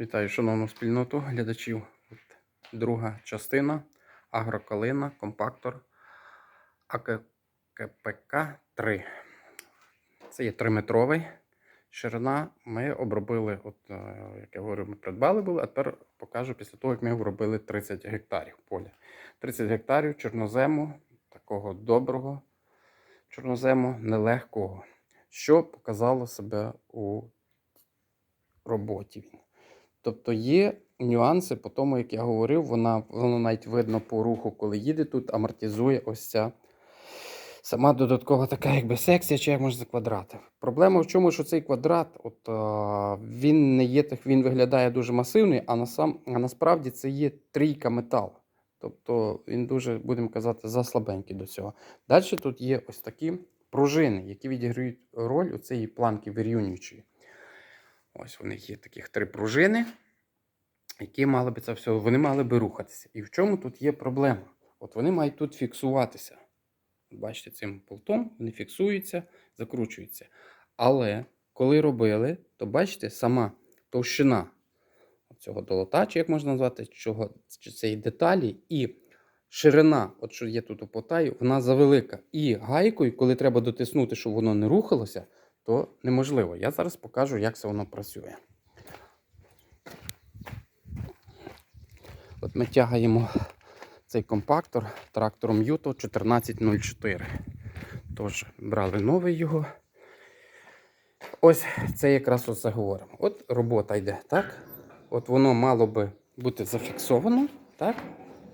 Вітаю, шановну спільноту глядачів. Друга частина агрокалина, компактор АКПК 3. Це є 3-метровий. Ширина ми обробили, от, е, як я говорю, ми придбали були, а тепер покажу після того, як ми обробили 30 гектарів поля. 30 гектарів чорнозему, такого доброго чорнозему, нелегкого, що показало себе у роботі. Тобто є нюанси по тому, як я говорив, вона, воно навіть видно по руху, коли їде тут, амортизує ось ця сама додаткова така, якби секція, чи як можна за квадрат. Проблема в чому, що цей квадрат, от, він не є так, він виглядає дуже масивний, а, насам, а насправді це є трійка метал. Тобто він дуже, будемо казати, заслабенький до цього. Далі тут є ось такі пружини, які відіграють роль у цієї планки вирівнюючої. Ось у них є таких три пружини, які мали би це все, вони мали би рухатися. І в чому тут є проблема? От вони мають тут фіксуватися. Бачите, цим болтом вони фіксуються, закручуються. Але коли робили, то бачите, сама товщина цього долота, чи як можна назвати, чого, чи цієї деталі, і ширина, от що є тут у потаю, вона завелика. І гайкою, коли треба дотиснути, щоб воно не рухалося, то неможливо. Я зараз покажу, як це воно працює. От ми тягаємо цей компактор трактором Юто 1404. Тож, брали новий його. Ось це якраз оце говоримо. От робота йде, так? От воно мало би бути зафіксовано, так?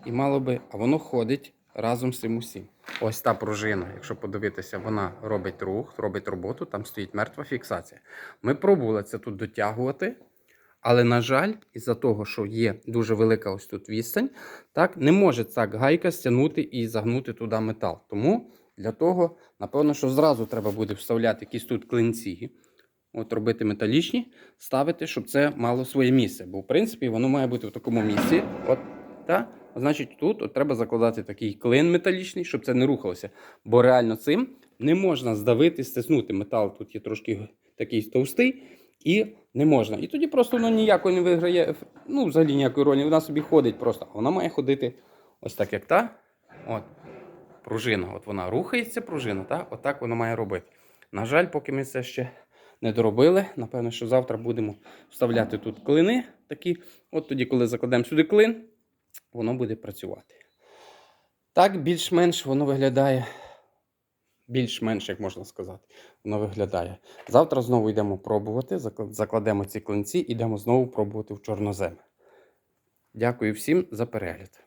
І мало би, а воно ходить разом з цим усім. Ось та пружина, якщо подивитися, вона робить рух, робить роботу, там стоїть мертва фіксація. Ми пробували це тут дотягувати, але, на жаль, із-за того, що є дуже велика ось тут відстань, так, не може так гайка стягнути і загнути туди метал. Тому для того, напевно, що зразу треба буде вставляти якісь тут клинці. От робити металічні, ставити, щоб це мало своє місце. Бо, в принципі, воно має бути в такому місці. От, та? Значить, тут от треба закладати такий клин металічний, щоб це не рухалося. Бо реально цим не можна здавити, стиснути. Метал тут є трошки такий товстий, і не можна. І тоді просто воно ніякої не виграє, ну, взагалі ніякої ролі. Вона собі ходить просто. Вона має ходити ось так, як та. От. Пружина. От вона рухається, пружина, та? отак вона має робити. На жаль, поки ми це ще не доробили. Напевно, що завтра будемо вставляти тут клини такі. От тоді, коли закладемо сюди клин, воно буде працювати. Так, більш-менш воно виглядає. Більш-менш, як можна сказати, воно виглядає. Завтра знову йдемо пробувати. заклад- Закладемо ці клинці, йдемо знову пробувати в чорнозем. Дякую всім за перегляд.